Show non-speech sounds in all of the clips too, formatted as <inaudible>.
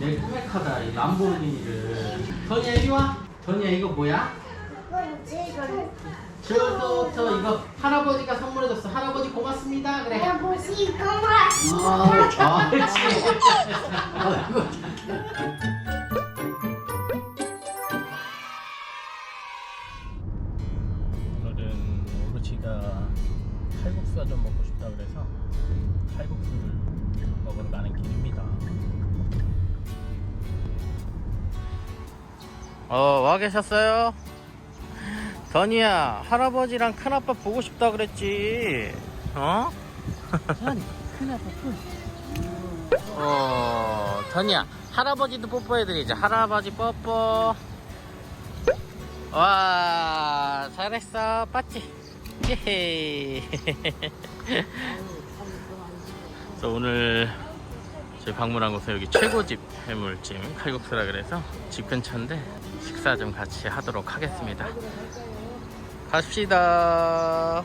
내 꿈의 카다 이 람보르기니를 더니야 이리 와 더니야 이거 뭐야? 이건 저부터 이거 할아버지가 선물해줬어 할아버지 고맙습니다 그래 할아버지 고마워. 아 옳지 아이고. 오늘은 오르치가 칼국수가 좀 먹고 싶다 그래서 칼국수를 먹으러 가는 길입니다. 어, 와 계셨어요? 더니야, 할아버지랑 큰아빠 보고 싶다 그랬지. 어? 큰아빠 어, 더니야, 할아버지도 뽀뽀해드리자. 할아버지 뽀뽀. 와, 잘했어. 빠찌. 예헤이. 그래서 <laughs> 오늘 저희 방문한 곳은 여기 최고집 해물찜 칼국수라 그래서 집 근처인데 식사 좀 같이 하도록 하겠습니다. 갑시다.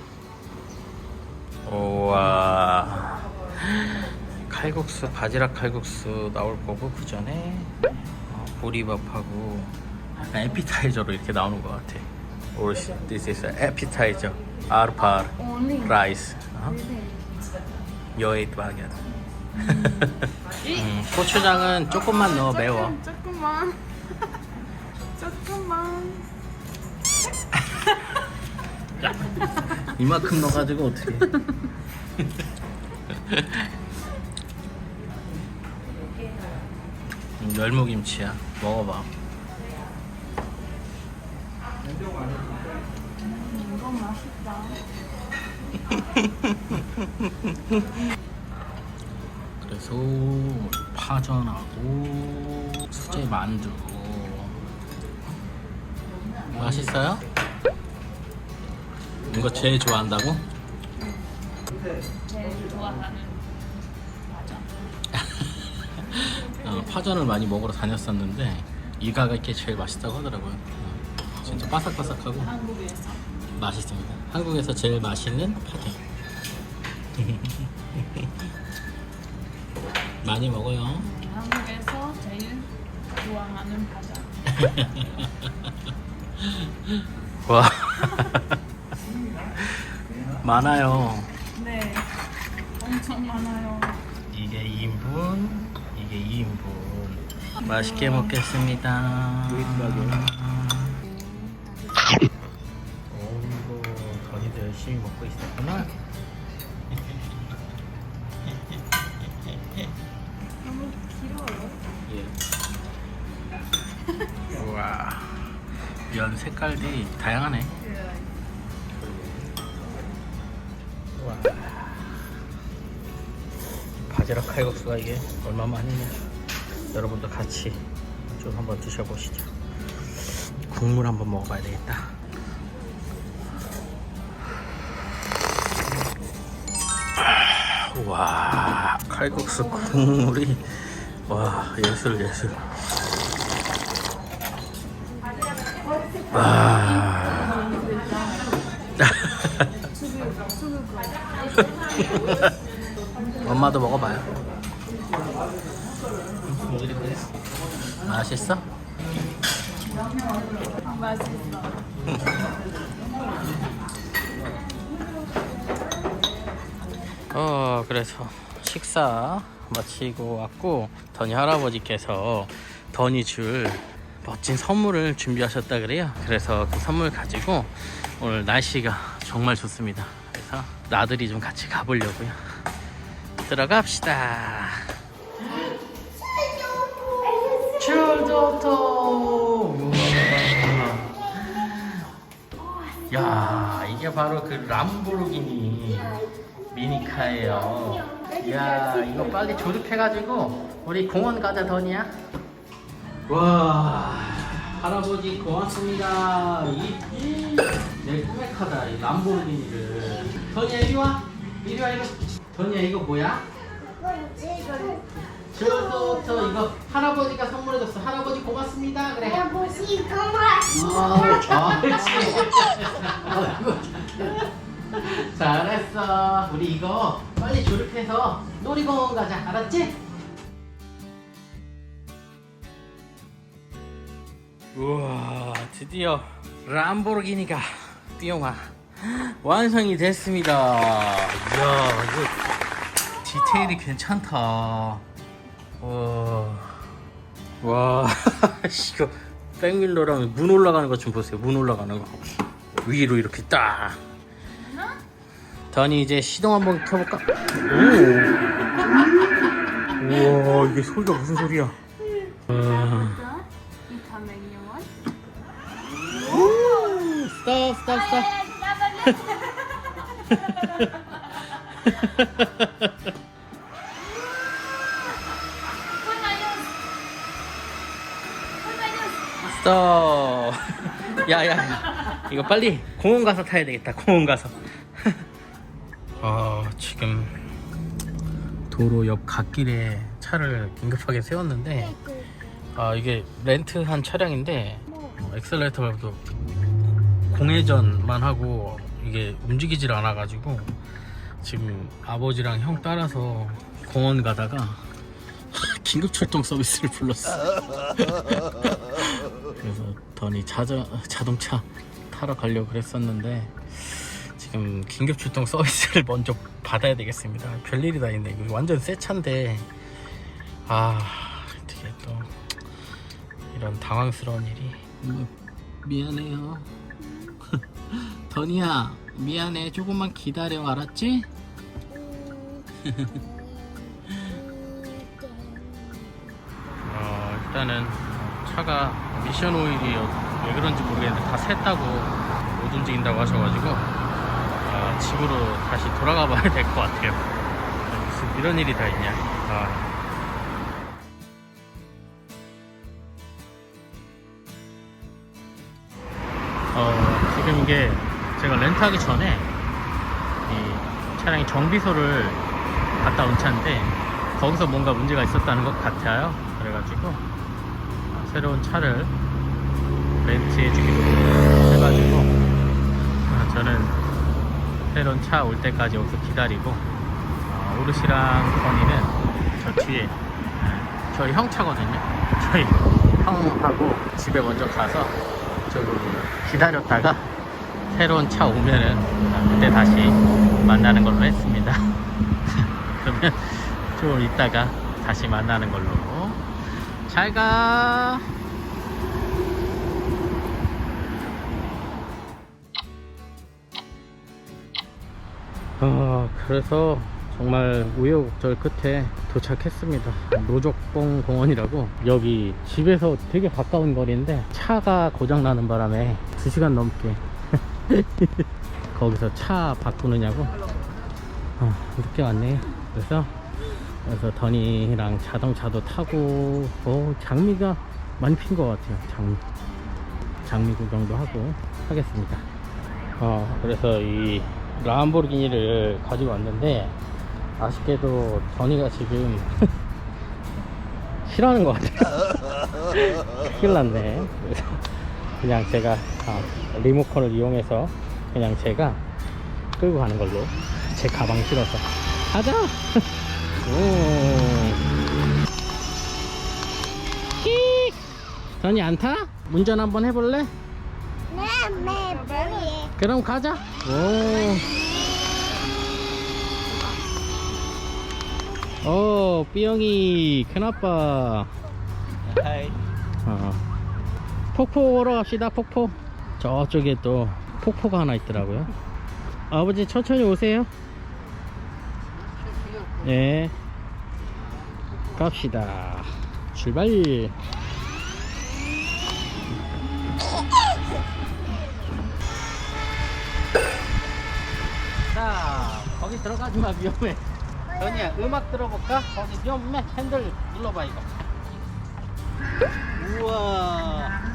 우와. 칼국수, 바지락 칼국수 나올 거고 그 전에 어, 보리밥하고 약간 에피타이저로 이렇게 나오는 것 같아. Or this is an appetizer. 아르파르 라이스. 음, 고추장은 조금만 넣어 매워. 조금만 <laughs> 조금만 이만큼 넣어가지고 어떻게? 음, 열무김치야. 먹어봐. 이거 맛있다 <laughs> 그래서 파전하고 수제 만두. 맛있어요? 이거 제일 좋아한다고? 제일 좋아하는 어, 파전을 많이 먹으러 다녔었는데 이 가게가 제일 맛있다고 하더라고요. 어, 진짜 바삭바삭하고 맛있습니다. 한국에서 제일 맛있는 파전. <laughs> 많이 먹어요. 한국에서 제일 좋아하는 과자 <laughs> 와 <laughs> 많아요. 네 엄청 많아요 이게 2인분, 이게 2인분. 맛있게 먹겠습니다. 오이고 더니도 열심히 먹고 있었구나. 색깔들이 다양하네. 우와. 바지락 칼국수가 이게 얼마만이냐. 여러분도 같이 좀 한번 드셔보시죠. 국물 한번 먹어봐야 되겠다. 와 칼국수 국물이 와 예술 예술. 와. 엄마도 먹어봐요. 맛있어? 맛있어 어 그래서 식사 마치고 왔고 더니 할아버지께서 더니 줄 멋진 선물을 준비하셨다 그래요. 그래서 그 선물 가지고 오늘 날씨가 정말 좋습니다. 그래서 나들이 좀 같이 가보려고요. 들어갑시다. 줄도토. 야 이게 바로 그 람보르기니 미니카예요. 야 이거 빨리 조립해가지고 우리 공원 가자 더니야. 와 할아버지 고맙습니다. 이 내 꿈의 카다 이 람보르기니를. 더니야 이리 와. 이리 와 이거. 더니야 이거 뭐야? 이건 지금 저부터 이거 할아버지가 선물해줬어. 할아버지 고맙습니다. 그래. 할아버지 고마워. 아, 옳지. 아이고, 잘했어. 우리 이거 빨리 조립해서 놀이공원 가자. 알았지? 우와 드디어 람보르기니가 삐용아 완성이 됐습니다. 이야 이거 디테일이 괜찮다. 와, 와 <laughs> 씨, 이거 백밀러랑 문 올라가는 것 좀 보세요. 문 올라가는 거. 위로 이렇게 딱. 더니 이제 시동 한번 켜볼까? 오. 우와 이게 소리가 무슨 소리야? 와. 스톱 스톱 스톱 스톱 야야. 이거 빨리 공원 가서 타야 되겠다 공원 가서. 아 지금 도로 옆 갓길에 차를 긴급하게 세웠는데 아 이게 렌트한 차량인데 어, 엑셀레이터 밟도 공회전만 하고 이게 움직이질 않아 가지고 지금 아버지랑 형 따라서 공원 가다가 <laughs> 긴급 출동 서비스를 불렀어. <laughs> 그래서 더니 자자, 자동차 타러 가려고 그랬었는데 지금 긴급 출동 서비스를 먼저 받아야 되겠습니다. 별일이 다 있네. 이거 완전 새 차인데 아 어떻게 또 이런 당황스러운 일이 음, 미안해요. 더니야 미안해 조금만 기다려 알았지? 어, 일단은 차가 미션 오일이 왜 그런지 모르겠는데 다 샜다고 못 움직인다고 하셔가지고 아, 집으로 다시 돌아가 봐야 될 것 같아요 무슨 이런 일이 다 있냐 아. 어, 지금 이게 제가 렌트하기 전에 이 차량이 정비소를 갔다 온 차인데 거기서 뭔가 문제가 있었다는 것 같아요. 그래가지고 어, 새로운 차를 렌트해 주기로 해가지고 어, 저는 새로운 차 올 때까지 여기서 기다리고 어, 오르시랑 건이는 저 뒤에 어, 저희 형 차거든요. 저희 형하고 집에 먼저 가서 저기 기다렸다가 새로운 차 오면은 그때 다시 만나는 걸로 했습니다. <laughs> 그러면 좀 이따가 다시 만나는 걸로. 잘 가. 아, 그래서 정말 우여곡절 끝에 도착했습니다. 노적봉 공원이라고 여기 집에서 되게 가까운 거리인데 차가 고장 나는 바람에 2시간 넘게 <laughs> 거기서 차 바꾸느냐고 어, 늦게 왔네요. 그래서 그래서 더니랑 자동차도 타고 어, 장미가 많이 핀 것 같아요. 장미 장미 구경도 하고 하겠습니다. 어, 그래서 이 람보르기니를 가지고 왔는데 아쉽게도 더니가 지금 <laughs> 싫어하는 것 같아요. <laughs> 큰일 났네. 그냥 제가 아, 리모컨을 이용해서 그냥 제가 끌고 가는 걸로 제 가방 실어서 가자. <laughs> 오. 히. 더니 안 타? 운전 한번 해볼래? 네, 네, 뭐해? 그럼 가자. 오. 오, 삐영이 큰아빠. 어. 폭포 보러 갑시다, 폭포. 저쪽에 또 폭포가 하나 있더라고요. 아버지 천천히 오세요. 네. 갑시다. 출발. 자, 거기 들어가지 마, 위험해. 전이야, 음악 들어볼까? 거기 위험해. 핸들 눌러봐, 이거. 우와.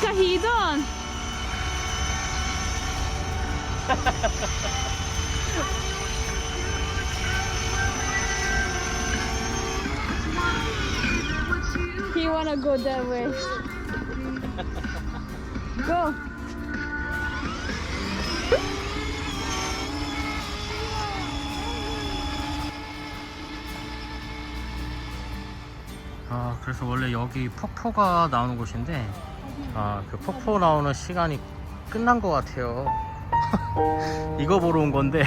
kahidon. he wanna go that way. go. 아 그래서 원래 여기 폭포가 나오는 곳인데 아 그 폭포 나오는 시간이 끝난 것 같아요 <laughs> 이거 보러 온 건데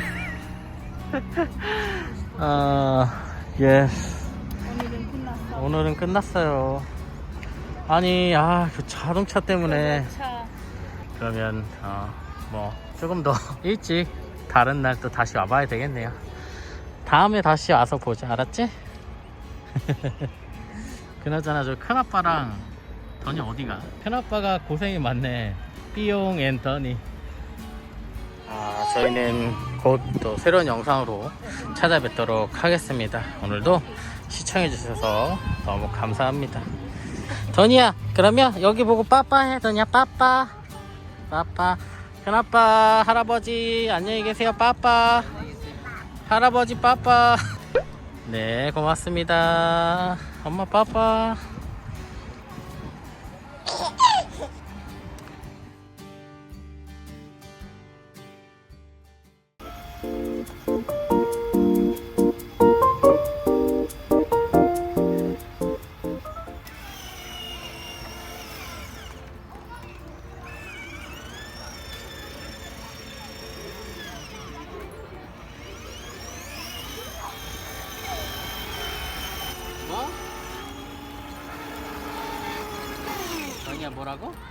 <laughs> 아 예 오늘은 끝났어. 오늘은 끝났어요 아니 아 그 자동차 때문에 차. 그러면 어, 뭐 조금 더 <laughs> 일찍 다른 날 또 다시 와봐야 되겠네요. 다음에 다시 와서 보자, 알았지? 그나저나 저 큰아빠랑 더니 어디가? 큰아빠가 고생이 많네. 삐용 앤 더니. 아, 저희는 곧 또 새로운 영상으로 찾아뵙도록 하겠습니다. 오늘도 시청해주셔서 너무 감사합니다. 더니야, 그러면 여기 보고 빠빠해, 더니야, 빠빠. 빠빠 큰아빠 할아버지 안녕히 계세요 빠빠 할아버지 빠빠 네 고맙습니다 엄마 빠빠 뭐라고?